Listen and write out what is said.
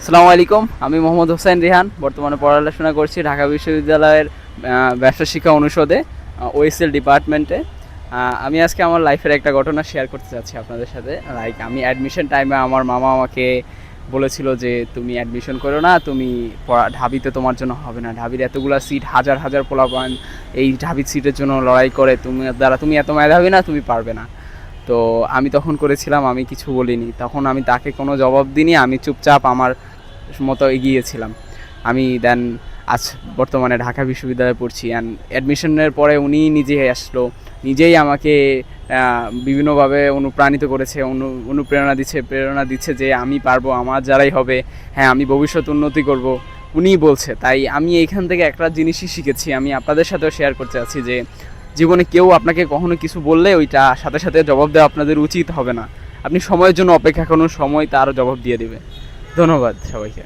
আসসালামু আলাইকুম, আমি মোহাম্মদ হোসেন রিহান, বর্তমানে পড়াশোনা করছি ঢাকা বিশ্ববিদ্যালয়ের ব্যবসা শিক্ষা অনুষদে ওএসএল ডিপার্টমেন্টে আমি আজকে আমার লাইফের একটা ঘটনা শেয়ার করতে চাচ্ছি আপনাদের সাথে। লাইক আমি অ্যাডমিশন টাইমে আমার মামা আমাকে বলেছিল যে, তুমি অ্যাডমিশন করো না, তুমি পড়া- ঢাবিতে তোমার জন্য হবে না। ঢাবির এতগুলা সিট হাজার হাজার পোলাপান এই ঢাবির সিটের জন্য লড়াই করে, তুমি, দ্বারা তুমি এত মেধাবী না, তুমি পারবে না। তো আমি তখন করেছিলাম, আমি কিছু বলিনি। তখন আমি তাকে কোনো জবাব দিইনি, আমি চুপচাপ আমার মতো এগিয়েছিলাম। আমি দেন আজ বর্তমানে ঢাকা বিশ্ববিদ্যালয়ে পড়ছি। অ্যান্ড অ্যাডমিশনের পরে উনি নিজে আসলো। নিজেই আমাকে বিভিন্নভাবে অনুপ্রাণিত করেছে, অনু, অনুপ্রেরণা দিচ্ছে, প্রেরণা দিচ্ছে যে আমি পারব, আমার যারাই হবে। হ্যাঁ আমি ভবিষ্যৎ উন্নতি করব। উনিই বলছে। তাই আমি এইখান থেকে একটা জিনিসই শিখেছি। আমি আপনাদের সাথেও শেয়ার করতে চাচ্ছি যে জীবনে কেউ আপনাকে কখনো কিছু বললে ওইটা সাথে সাথে জবাব দেওয়া আপনাদের উচিত হবে না। আপনি সময়ের জন্য অপেক্ষা করুন, সময় তার জবাব দিয়ে দেবে। ধন্যবাদ সবাইকে।